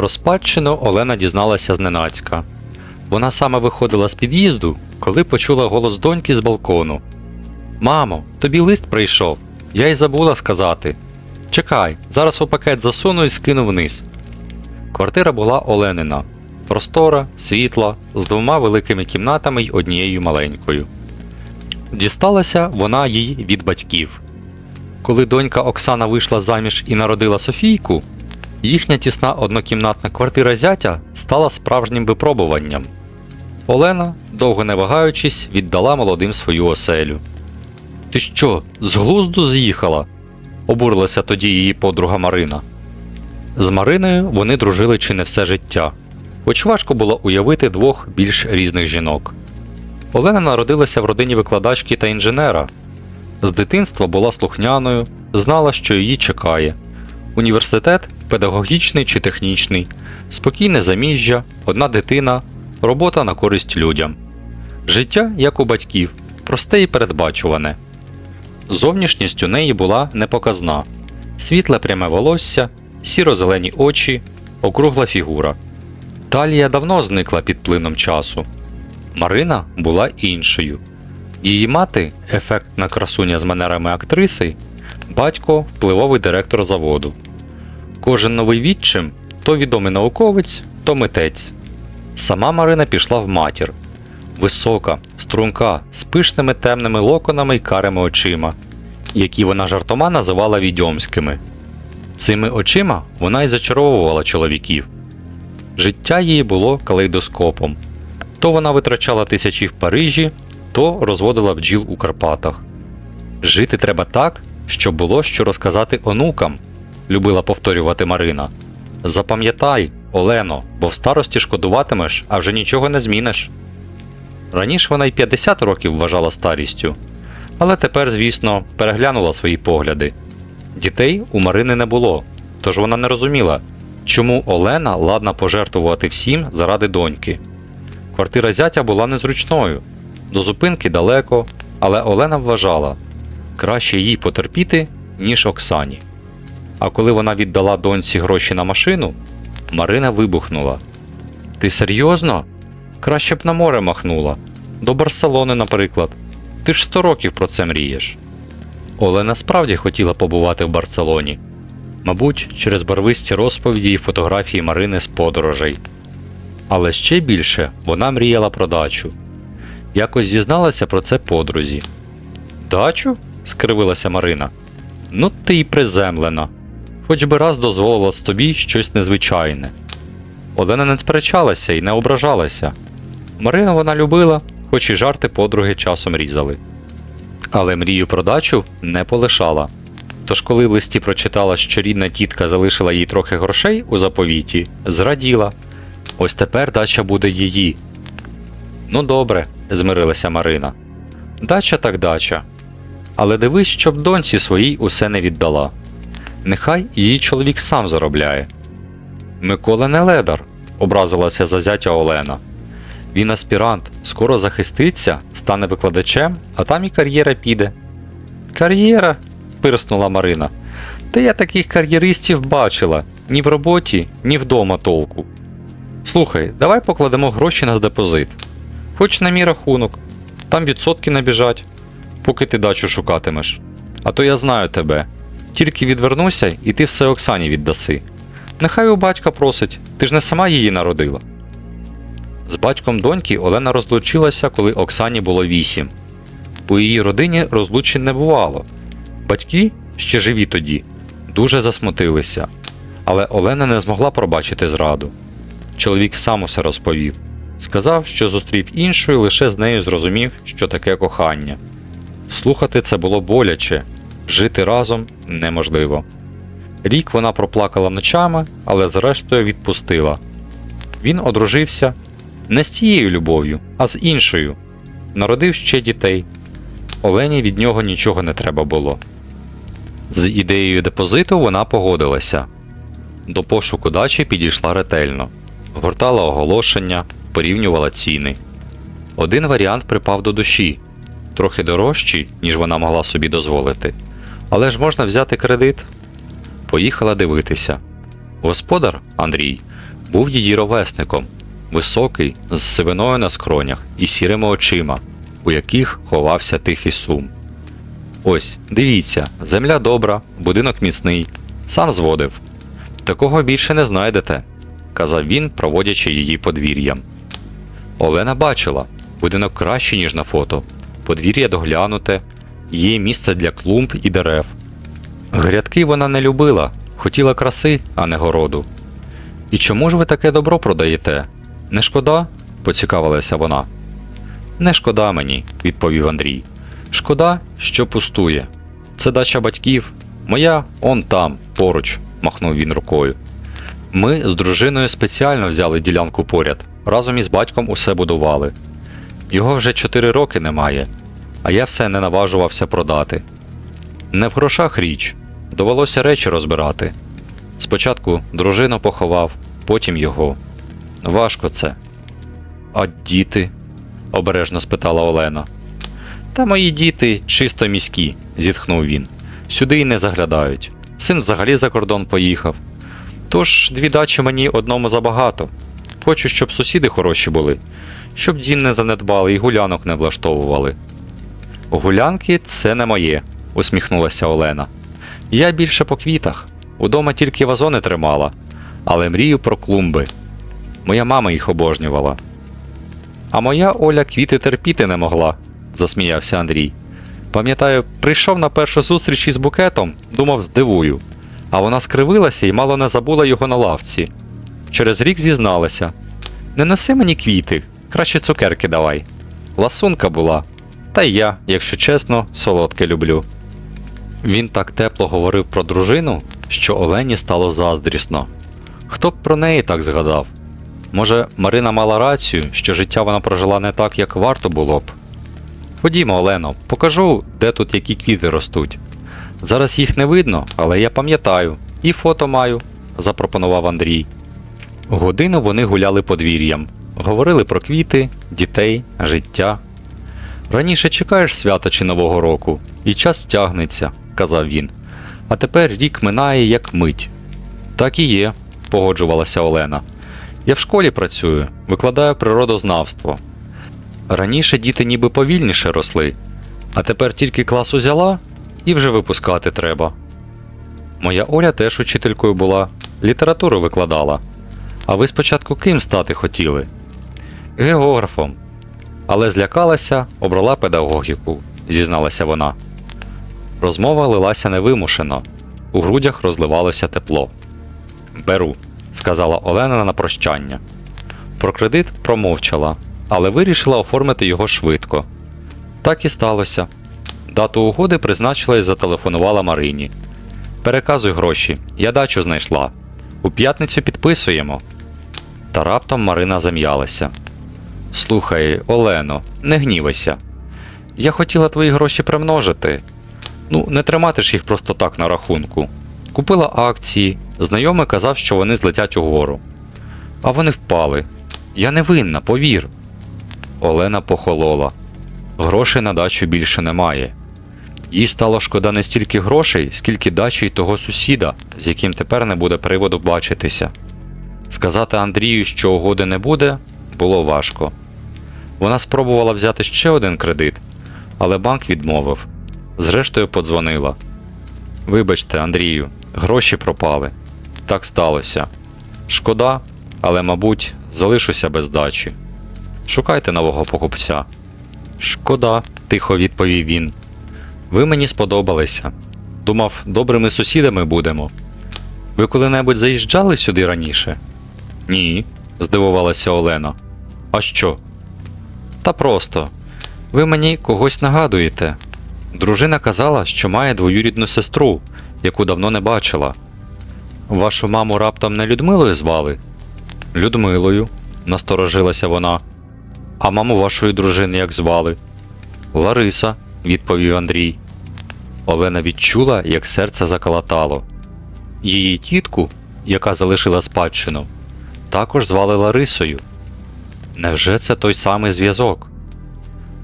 Про спадщину Олена дізналася зненацька. Вона саме виходила з під'їзду, коли почула голос доньки з балкону. Мамо, тобі лист прийшов. Я й забула сказати. Чекай, зараз у пакет засуну і скину вниз. Квартира була Оленина. Простора, світла, з двома великими кімнатами й однією маленькою. Дісталася вона їй від батьків. Коли донька Оксана вийшла заміж і народила Софійку, їхня тісна однокімнатна квартира зятя стала справжнім випробуванням. Олена, довго не вагаючись, віддала молодим свою оселю. Ти що, з глузду з'їхала? обурилася тоді її подруга Марина. З Мариною вони дружили чи не все життя, хоч важко було уявити двох більш різних жінок. Олена народилася в родині викладачки та інженера. З дитинства була слухняною, знала, що її чекає. Університет педагогічний чи технічний, спокійне заміжжя, одна дитина, робота на користь людям. Життя, як у батьків, просте і передбачуване. Зовнішність у неї була непоказна: світле пряме волосся, сіро-зелені очі, округла фігура. Талія давно зникла під плином часу. Марина була іншою. Її мати ефектна красуня з манерами актриси, батько впливовий директор заводу. Кожен новий відчим то відомий науковець, то митець. Сама Марина пішла в матір. Висока, струнка, з пишними темними локонами й карими очима, які вона жартома називала відьомськими. Цими очима вона й зачаровувала чоловіків. Життя її було калейдоскопом. То вона витрачала тисячі в Парижі, то розводила бджіл у Карпатах. Жити треба так, щоб було що розказати онукам, любила повторювати Марина. Запам'ятай, Олено, бо в старості шкодуватимеш, а вже нічого не зміниш. Раніше вона й 50 років вважала старістю, але тепер, звісно, переглянула свої погляди. Дітей у Марини не було, тож вона не розуміла, чому Олена ладна пожертвувати всім заради доньки. Квартира зятя була незручною, до зупинки далеко, але Олена вважала краще їй потерпіти, ніж Оксані. А коли вона віддала доньці гроші на машину, Марина вибухнула. Ти серйозно? Краще б на море махнула. До Барселони, наприклад. Ти ж сто років про це мрієш. Олена справді хотіла побувати в Барселоні. Мабуть, через барвисті розповіді і фотографії Марини з подорожей. Але ще більше вона мріяла про дачу. Якось зізналася про це подрузі. Дачу? скривилася Марина. Ну ти й приземлена. Хоч би раз дозволила з тобі щось незвичайне. Олена не сперечалася і не ображалася. Марину вона любила, хоч і жарти подруги часом різали. Але мрію про дачу не полишала. Тож, коли в листі прочитала, що рідна тітка залишила їй трохи грошей у заповіті, зраділа. Ось тепер дача буде її. Ну добре, змирилася Марина. Дача так дача. Але дивись, щоб доньці своїй усе не віддала. Нехай її чоловік сам заробляє. Микола не ледар, образилася за зятя Олена. Він аспірант, скоро захиститься, стане викладачем, а там і кар'єра піде. Кар'єра? пирснула Марина. Та я таких кар'єристів бачила ні в роботі, ні вдома толку. Слухай, давай покладемо гроші на депозит. Хоч на мій рахунок, там відсотки набіжать, поки ти дачу шукатимеш. А то я знаю тебе. Тільки відвернуся, і ти все Оксані віддаси. Нехай у батька просить, ти ж не сама її народила. З батьком доньки Олена розлучилася, коли Оксані було вісім. У її родині розлучень не бувало. Батьки, ще живі тоді, дуже засмутилися. Але Олена не змогла пробачити зраду. Чоловік сам усе розповів. Сказав, що зустрів іншу і лише з нею зрозумів, що таке кохання. Слухати це було боляче, жити разом неможливо. Рік вона проплакала ночами, але зрештою відпустила. Він одружився не з тією любов'ю, а з іншою. Народив ще дітей. Олені від нього нічого не треба було. З ідеєю депозиту вона погодилася. До пошуку дачі підійшла ретельно, гортала оголошення, порівнювала ціни. Один варіант припав до душі, трохи дорожчий, ніж вона могла собі дозволити. Але ж можна взяти кредит. Поїхала дивитися. Господар Андрій був її ровесником, високий, з сивиною на скронях і сірими очима, у яких ховався тихий сум. Ось, дивіться, земля добра, будинок міцний, сам зводив. Такого більше не знайдете, казав він, проводячи її подвір'ям. Олена бачила, будинок кращий, ніж на фото, подвір'я доглянуте, є місце для клумб і дерев. Грядки вона не любила, хотіла краси, а не городу. І чому ж ви таке добро продаєте? Не шкода? поцікавилася вона. Не шкода мені, відповів Андрій. Шкода, що пустує. Це дача батьків, моя он там, поруч, махнув він рукою. Ми з дружиною спеціально взяли ділянку поряд, разом із батьком усе будували. Його вже чотири роки немає, а я все не наважувався продати. Не в грошах річ, довелося речі розбирати. Спочатку дружину поховав, потім його. Важко це. А діти? обережно спитала Олена. Та мої діти чисто міські, зітхнув він. Сюди й не заглядають. Син взагалі за кордон поїхав. Тож дві дачі мені одному забагато. Хочу, щоб сусіди хороші були, щоб дім не занедбали і гулянок не влаштовували. Гулянки це не моє, усміхнулася Олена. Я більше по квітах. Удома тільки вазони тримала, але мрію про клумби. Моя мама їх обожнювала. А моя Оля квіти терпіти не могла, засміявся Андрій. Пам'ятаю, прийшов на першу зустріч із букетом, думав, здивую. А вона скривилася і мало не забула його на лавці. Через рік зізналася: Не носи мені квіти, краще цукерки давай. Ласунка була, та й я, якщо чесно, солодке люблю. Він так тепло говорив про дружину, що Олені стало заздрісно. Хто б про неї так згадав? Може, Марина мала рацію, що життя вона прожила не так, як варто було б. Ходімо, Олено, покажу, де тут які квіти ростуть. Зараз їх не видно, але я пам'ятаю, і фото маю, запропонував Андрій. Годину вони гуляли подвір'ям, говорили про квіти, дітей, життя. Раніше чекаєш свята чи Нового року, і час тягнеться, казав він. А тепер рік минає як мить. Так і є, погоджувалася Олена. Я в школі працюю, викладаю природознавство. Раніше діти ніби повільніше росли, а тепер тільки клас узяла і вже випускати треба. Моя Оля теж учителькою була, літературу викладала. А ви спочатку ким стати хотіли? Географом. Але злякалася, обрала педагогіку, зізналася вона. Розмова лилася невимушено, у грудях розливалося тепло. Беру, сказала Олена на прощання. Про кредит промовчала, але вирішила оформити його швидко. Так і сталося. Дату угоди призначила і зателефонувала Марині. Переказуй гроші, я дачу знайшла. У п'ятницю підписуємо. Та раптом Марина зам'ялася. Слухай, Олено, не гнівайся. Я хотіла твої гроші примножити. Ну, не тримати ж їх просто так на рахунку. Купила акції, знайомий казав, що вони злетять угору. А вони впали. Я не винна, повір. Олена похолола. Грошей на дачу більше немає. Їй стало шкода не стільки грошей, скільки дачі й того сусіда, з яким тепер не буде приводу бачитися. Сказати Андрію, що угоди не буде, було важко. Вона спробувала взяти ще один кредит, але банк відмовив. Зрештою, подзвонила. Вибачте, Андрію, гроші пропали. Так сталося. Шкода, але, мабуть, залишуся без дачі. Шукайте нового покупця. Шкода, тихо відповів він. Ви мені сподобалися. Думав, добрими сусідами будемо. Ви коли-небудь заїжджали сюди раніше? Ні, здивувалася Олена. А що? Та просто. Ви мені когось нагадуєте. Дружина казала, що має двоюрідну сестру, яку давно не бачила. Вашу маму раптом не Людмилою звали? Людмилою, насторожилася вона. А маму вашої дружини як звали? Лариса, відповів Андрій. Олена відчула, як серце заколотало. Її тітку, яка залишила спадщину, також звали Ларисою. Невже це той самий зв'язок?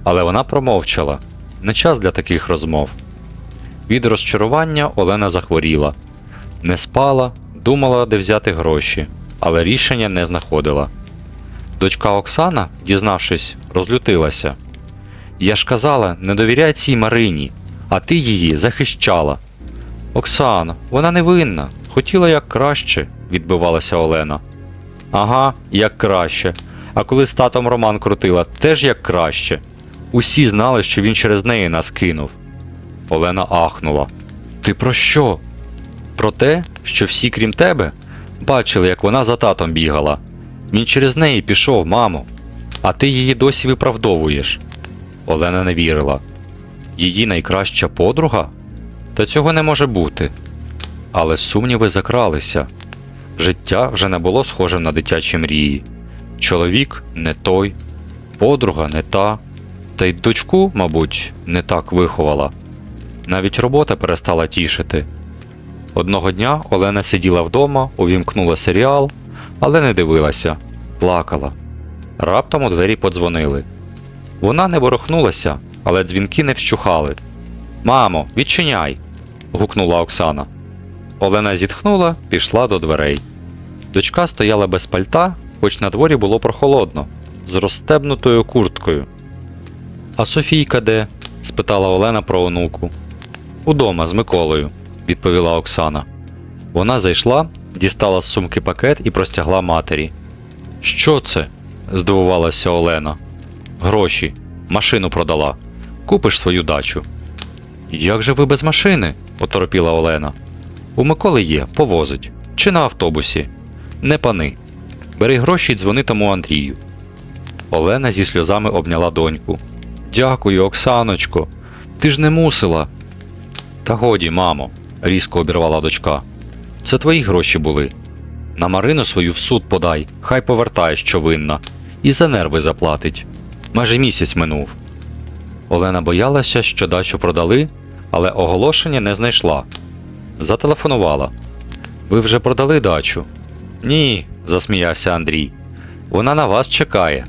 Але вона промовчала не час для таких розмов. Від розчарування Олена захворіла, не спала, думала, де взяти гроші, але рішення не знаходила. Дочка Оксана, дізнавшись, розлютилася. Я ж казала, не довіряй цій Марині, а ти її захищала. Оксана, вона не винна, хотіла як краще, відбивалася Олена. Ага, як краще. А коли з татом Роман крутила, теж як краще. Усі знали, що він через неї нас кинув. Олена ахнула. Ти про що? Про те, що всі, крім тебе, бачили, як вона за татом бігала. Він через неї пішов, мамо. А ти її досі виправдовуєш. Олена не вірила. Її найкраща подруга? Та цього не може бути. Але сумніви закралися. Життя вже не було схоже на дитячі мрії. Чоловік не той, подруга не та, та й дочку, мабуть, не так виховала. Навіть робота перестала тішити. Одного дня Олена сиділа вдома, увімкнула серіал, але не дивилася, плакала. Раптом у двері подзвонили. Вона не ворухнулася, але дзвінки не вщухали. Мамо, відчиняй. гукнула Оксана. Олена зітхнула, пішла до дверей. Дочка стояла без пальта, хоч на дворі було прохолодно, з розстебнутою курткою. А Софійка де? спитала Олена про онуку. Удома з Миколою, відповіла Оксана. Вона зайшла, дістала з сумки пакет і простягла матері. Що це? здивувалася Олена. Гроші, машину продала. Купиш свою дачу. Як же ви без машини? поторопіла Олена. У Миколи є, повозить. Чи на автобусі. Не пани. Бери гроші й дзвони тому Андрію. Олена зі сльозами обняла доньку. Дякую, Оксаночко. Ти ж не мусила. Та годі, мамо, різко обірвала дочка. Це твої гроші були. На Марину свою в суд подай, хай повертає, що винна, і за нерви заплатить. Майже місяць минув. Олена боялася, що дачу продали, але оголошення не знайшла. Зателефонувала. Ви вже продали дачу? Ні, засміявся Андрій. Вона на вас чекає.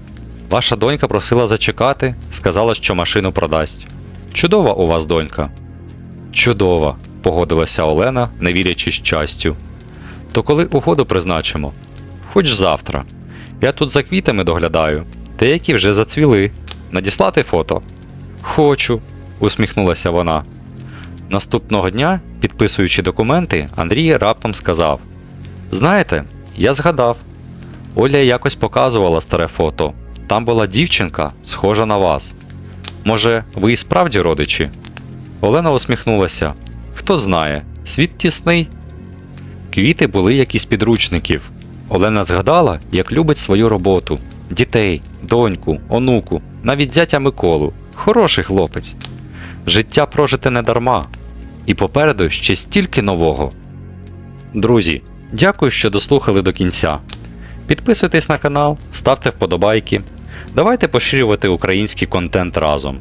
Ваша донька просила зачекати, сказала, що машину продасть. Чудова у вас донька. Чудова, погодилася Олена, не вірячи щастю. То коли угоду призначимо? Хоч завтра. Я тут за квітами доглядаю, деякі вже зацвіли. Надіслати фото? Хочу, усміхнулася вона. Наступного дня, підписуючи документи, Андрій раптом сказав: Знаєте, я згадав. Оля якось показувала старе фото. Там була дівчинка, схожа на вас. Може, ви і справді родичі? Олена усміхнулася. Хто знає, світ тісний. Квіти були як із підручників. Олена згадала, як любить свою роботу, дітей, доньку, онуку, навіть зятя Миколу. Хороший хлопець. Життя прожите не дарма. І попереду ще стільки нового. Друзі, дякую, що дослухали до кінця. Підписуйтесь на канал, ставте вподобайки. Давайте поширювати український контент разом.